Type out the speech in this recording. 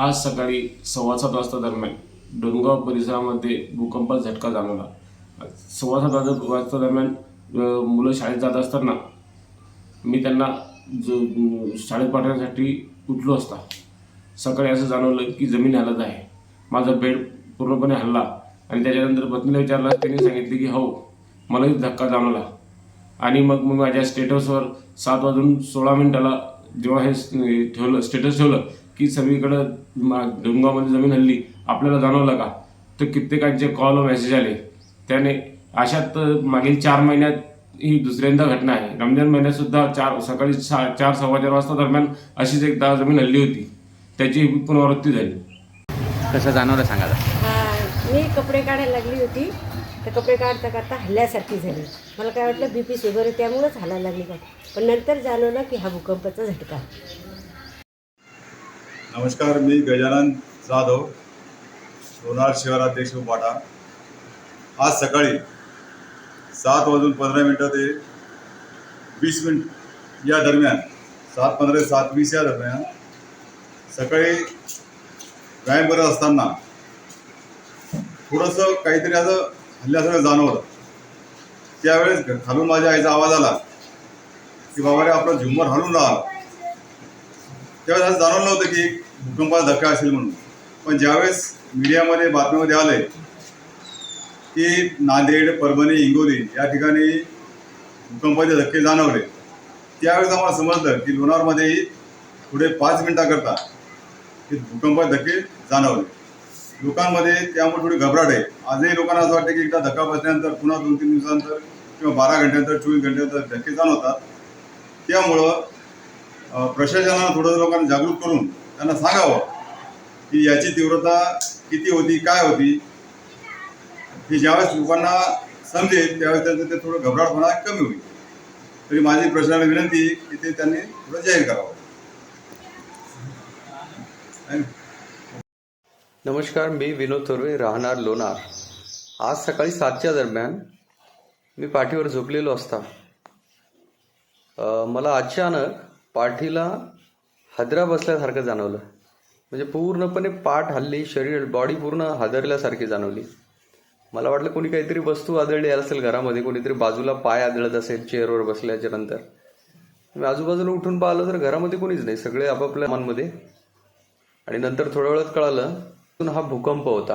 आज सकाळी सव्वा सात वाजता दरम्यान डोंगगाव परिसरामध्ये भूकंपाचा झटका जाणवला. सव्वा सात वाजता वाजता दरम्यान मुलं शाळेत जात असताना मी त्यांना जो शाळेत पाठवण्यासाठी उठलो असता. सकाळी असं जाणवलं की जमीन हलत आहे. माझा बेड पूर्णपणे हल्ला आणि त्याच्यानंतर पत्नीला विचारलं त्यांनी सांगितले की हो मलाही धक्का जाणवला. आणि मग मी माझ्या स्टेटसवर सात वाजून सोळा मिनिटाला जेव्हा हे ठेवलं स्टेटस ठेवलं की सगळीकडं डोंगामध्ये जमीन हल्ली. आपल्याला जाणवलं का? तर कित्येकांचे कॉल व मेसेज आले. त्याने अशात मागील चार महिन्यात ही दुसऱ्यांदा घटना आहे. रमजान महिन्यात सुद्धा चार सकाळी सा चार सव्वा चार वाजता दरम्यान अशीच एकदा जमीन हल्ली होती. त्याची पुनरावृत्ती झाली. कसं जाणवलं सांगा जरा. हा, मी कपडे काढायला लागली होती. तर कपडे काढता काढता हल्ल्यासारखी झाली. मला काय वाटलं बी पी शुगर त्यामुळंच हलायला लागली काय पण नंतर जाणवलं की हा भूकंपाचा झटका. नमस्कार मी गजानन जाधव लोणार शहराध्यक्ष उपाटा. आज सकाळी सात वाजून पंधरा मिनटं ते वीस मिनिट या दरम्यान सात पंधरा सात वीस या दरम्यान सकाळी व्यायाम करत असताना थोडंसं काहीतरी असं हल्ल्यासारखं जाणवलं. त्यावेळेस घ- खालून माझ्या आईचा आवाज आला की बाबा रे आपलं झुंबर हलून राहा त्यावेळेस असं जाणवलं नव्हतं की भूकंपाचा धक्का असेल म्हणून. पण ज्यावेळेस मीडियामध्ये बातमीमध्ये आले की नांदेड परभणी हिंगोली या ठिकाणी भूकंपाचे धक्के जाणवले त्यावेळेस आम्हाला समजलं की लोणारमध्येही पुढे पाच मिनिटाकरता हे भूकंपाचे धक्के जाणवले. लोकांमध्ये त्यामुळे थोडी घबराट आहे. आजही लोकांना असं वाटतं की एकदा धक्का बसल्यानंतर पुन्हा दोन तीन दिवसानंतर किंवा बारा घंट्यानंतर चोवीस घंट्यानंतर धक्के जाणवतात. त्यामुळं प्रशासनाला थोडं लोकांना जागरूक करून त्यांना सांगावं की याची तीव्रता किती होती काय होती. की ज्यावेळेस लोकांना समजेल त्यावेळेस त्यांचं ते थोडं घबराटपणा कमी होईल. तरी माझी प्रशासनाला विनंती की ते त्यांनी थोडं जाहीर करावं. नमस्कार मी विनोद थोरवे राहणार लोणार. आज सकाळी सातच्या दरम्यान मी पाठीवर झोपलेलो असता. मला अचानक पाठीला हादरा बसल्यासारखं जाणवलं. म्हणजे पूर्णपणे पाठ हल्ली शरीर बॉडी पूर्ण हादरल्यासारखी जाणवली. मला वाटलं कोणी काहीतरी वस्तू आदळली असेल घरामध्ये कोणीतरी बाजूला पाय आदळत असेल चेअरवर बसल्याच्या नंतर. मी आजूबाजूला उठून पाहिलं तर घरामध्ये कोणीच नाही सगळे आपापल्या मनामध्ये. आणि नंतर थोड्या वेळात कळालं हा भूकंप होता.